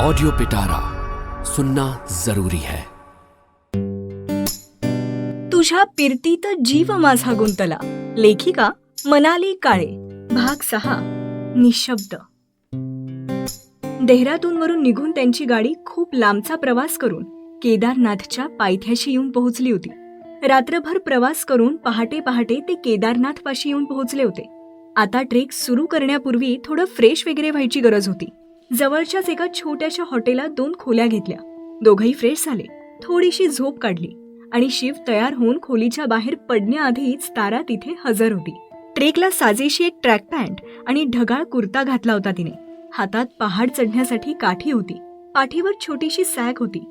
Audio पिटारा सुनना जरूरी है। तुझ्या पिरतीत जीव माझा गुंतला. लेखिका मनाली काळे. भाग सहा. निशब्द. देहरादूनवरून निघून त्यांची गाडी खूप लांबचा प्रवास करून केदारनाथच्या पायथ्याशी येऊन पोहोचली होती. रात्रभर प्रवास करून पहाटे पहाटे ते केदारनाथ पाशी येऊन पोहोचले होते. आता ट्रेक सुरू करण्यापूर्वी थोडं फ्रेश वगैरे व्हायची गरज होती. जवळच्याच एका छोट्याशा हॉटेलात दोन खोल्या घेतल्या. दोघही फ्रेश झाले. थोडीशी झोप काढली आणि शिव तयार होऊन खोलीच्या बाहेर पडण्याआधीच तारा तिथे हजर होती. ट्रेकला साजेशी एक ट्रॅक पॅन्ट आणि ढगाळ कुर्ता घातला होता तिने. हातात पहाड चढण्यासाठी काठी होती. पाठीवर छोटीशी सॅग होती.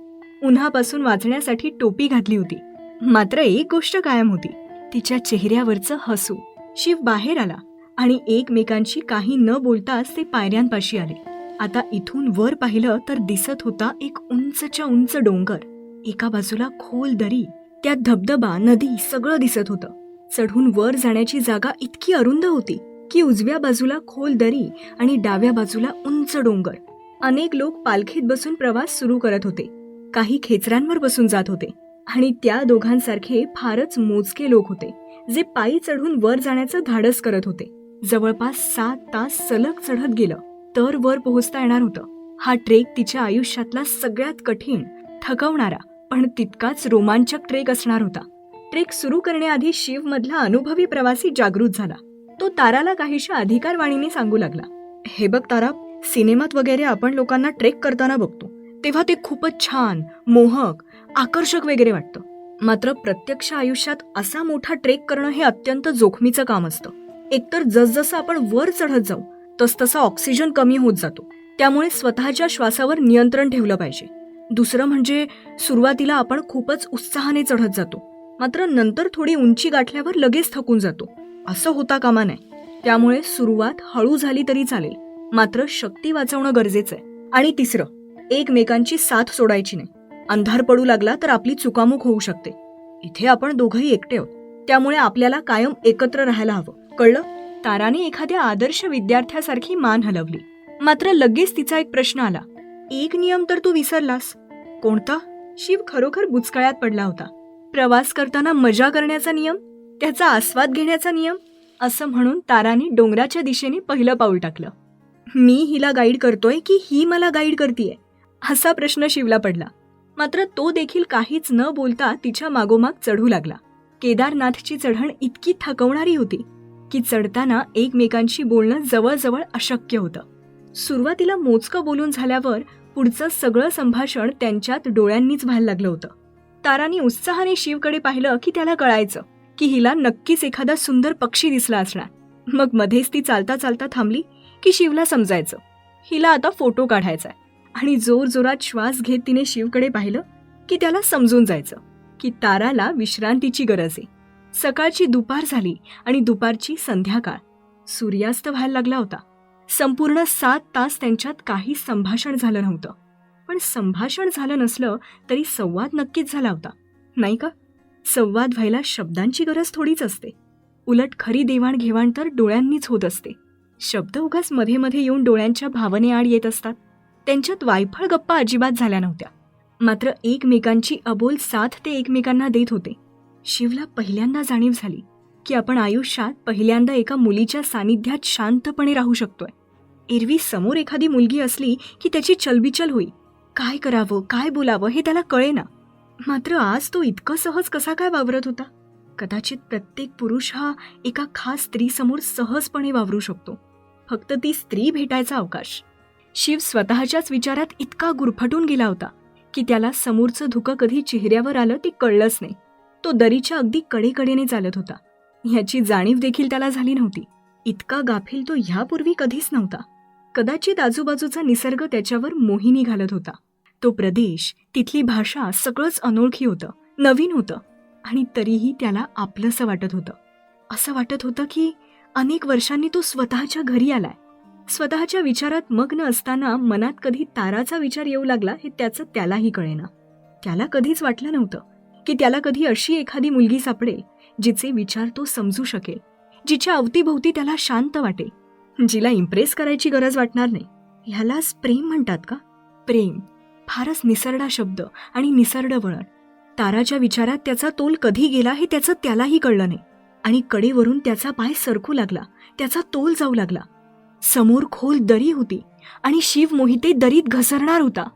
उन्हापासून वाचण्यासाठी टोपी घातली होती. मात्र एक गोष्ट कायम होती. तिच्या चेहऱ्यावरचं हसू. शिव बाहेर आला आणि एकमेकांशी काही न बोलताच ते पायऱ्यांपाशी आले. आता इथून वर पाहिलं तर दिसत होता एक उंचच्या उंच डोंगर. एका बाजूला खोल दरी त्यात धबधबा नदी सगळं दिसत होतं. चढून वर जाण्याची जागा इतकी अरुंद होती की उजव्या बाजूला खोल दरी आणि डाव्या बाजूला उंच डोंगर. अनेक लोक पालखीत बसून प्रवास सुरू करत होते. काही खेचरांवर बसून जात होते आणि त्या दोघांसारखे फारच मोजके लोक होते जे पायी चढून वर जाण्याचं धाडस करत होते. जवळपास सात तास सलग चढत गेलं. तर वर पोहोचता येणार होतं. हा ट्रेक तिच्या आयुष्यातला सगळ्यात कठीण थकवणारा पण तितकाच रोमांचक ट्रेक असणार होता. ट्रेक सुरू करण्याआधी शिव मधला अनुभवी प्रवासी जागृत झाला. तो ताराला काहीशा अधिकारवाणीने सांगू लागला. हे बघ तारा सिनेमात वगैरे आपण लोकांना ट्रेक करताना बघतो. तेव्हा ते खूपच छान मोहक आकर्षक वगैरे वाटतं. मात्र प्रत्यक्ष आयुष्यात असा मोठा ट्रेक करणं हे अत्यंत जोखमीचं काम असतं. एकतर जसजसं आपण वर चढत जाऊ तसतसा ऑक्सिजन कमी होत जातो. त्यामुळे स्वतःच्या श्वासावर नियंत्रण ठेवलं पाहिजे. दुसरं म्हणजे सुरुवातीला आपण खूपच उत्साहाने चढत जातो. मात्र नंतर थोडी उंची गाठल्यावर लगेच थकून जातो. असं होता कामा नये. त्यामुळे सुरुवात हळू झाली तरी चालेल. मात्र शक्ती वाचवणं गरजेचं आहे. आणि तिसरं एकमेकांची साथ सोडायची नाही. अंधार पडू लागला तर आपली चुकामुक होऊ शकते. इथे आपण दोघंही एकटे आहोत. त्यामुळे आपल्याला कायम एकत्र राहायला हवं. कळलं? ताराने एखाद्या आदर्श विद्यार्थ्यासारखी मान हलवली. मात्र लगेच तिचा एक प्रश्न आला. एक नियम तर तू विसरलास. कोणता? शिव खरोखर बुचकळ्यात पडला होता. प्रवास करताना मजा करण्याचा नियम? त्याचा आस्वाद घेण्याचा नियम? असं म्हणून ताराने डोंगराच्या दिशेने पहिलं पाऊल टाकलं. मी हिला गाईड करतोय की ही मला गाईड करतीये? असा प्रश्न शिवला पडला. मात्र तो देखील काहीच न बोलता तिच्या मागोमाग चढू लागला. केदारनाथची चढण इतकी थकवणारी होती. की चढताना एकमेकांशी बोलणं जवळजवळ अशक्य होतं. सुरुवातीला मोजकं बोलून झाल्यावर पुढचं सगळं संभाषण त्यांच्यात डोळ्यांनीच व्हायला लागलं होतं. तारानी उत्साहाने शिवकडे पाहिलं की त्याला कळायचं की हिला नक्कीच एखादा सुंदर पक्षी दिसला असणार. मग मध्येच ती चालता चालता थांबली की शिवला समजायचं. हिला आता फोटो काढायचा आणि जोर जोरात श्वास घेत तिने शिवकडे पाहिलं की त्याला समजून जायचं की ताराला विश्रांतीची गरज आहे. सकाळची दुपार झाली आणि दुपारची संध्याकाळ. सूर्यास्त व्हायला लागला होता. संपूर्ण सात तास त्यांच्यात काही संभाषण झालं नव्हतं. पण संभाषण झालं नसलं तरी संवाद नक्कीच झाला होता. नाही का? संवाद व्हायला शब्दांची गरज थोडीच असते. उलट खरी देवाणघेवाण तर डोळ्यांनीच होत असते. शब्द उगाच मध्ये मध्ये येऊन डोळ्यांच्या भावनेआड येत असतात. त्यांच्यात वायफळ गप्पा अजिबात झाल्या नव्हत्या. मात्र एकमेकांची अबोल साथ ते एकमेकांना देत होते. शिवला पहिल्यांदा जाणीव झाली की आपण आयुष्यात पहिल्यांदा एका मुलीच्या सानिध्यात शांतपणे राहू शकतोय. एरवी समोर एखादी मुलगी असली की त्याची चलबिचल होई. काय करावं काय बोलावं हे त्याला कळेना. मात्र आज तो इतकं सहज कसा काय वावरत होता? कदाचित प्रत्येक पुरुष हा एका खास स्त्रीसमोर सहजपणे वावरू शकतो. फक्त ती स्त्री भेटायचा अवकाश. शिव स्वतःच्याच विचारात इतका गुरफटून गेला होता की त्याला समोरचं धुकं कधी चेहऱ्यावर आलं ते कळलंच नाही. तो दरीच्या अगदी कडेकडेने चालत होता. ह्याची जाणीव देखील त्याला झाली नव्हती. इतका गाफील तो ह्यापूर्वी कधीच नव्हता. कदाचित आजूबाजूचा निसर्ग त्याच्यावर मोहिनी घालत होता. तो प्रदेश तिथली भाषा सगळंच अनोळखी होतं नवीन होतं आणि तरीही त्याला आपलंसं वाटत होतं. असं वाटत होतं की अनेक वर्षांनी तो स्वतःच्या घरी आलाय. स्वतःच्या विचारात मग्न असताना मनात कधी ताराचा विचार येऊ लागला हे त्याचं त्यालाही कळेना. त्याला कधीच वाटलं नव्हतं. की त्याला कधी अशी एखादी मुलगी सापडेल जिचे विचार तो समजू शकेल जिच्या अवतीभोवती त्याला शांत वाटेल. जिला इम्प्रेस करायची गरज वाटणार नाही. ह्यालाच प्रेम म्हणतात का? प्रेम फारच निसरडा शब्द आणि निसरड वळण. ताराच्या विचारात त्याचा तोल कधी गेला हे त्याचं त्यालाही कळलं नाही. आणि कडेवरून त्याचा पाय सरकू लागला त्याचा तोल जाऊ लागला. समोर खोल दरी होती आणि शिव मोहिते दरीत घसरणार होता.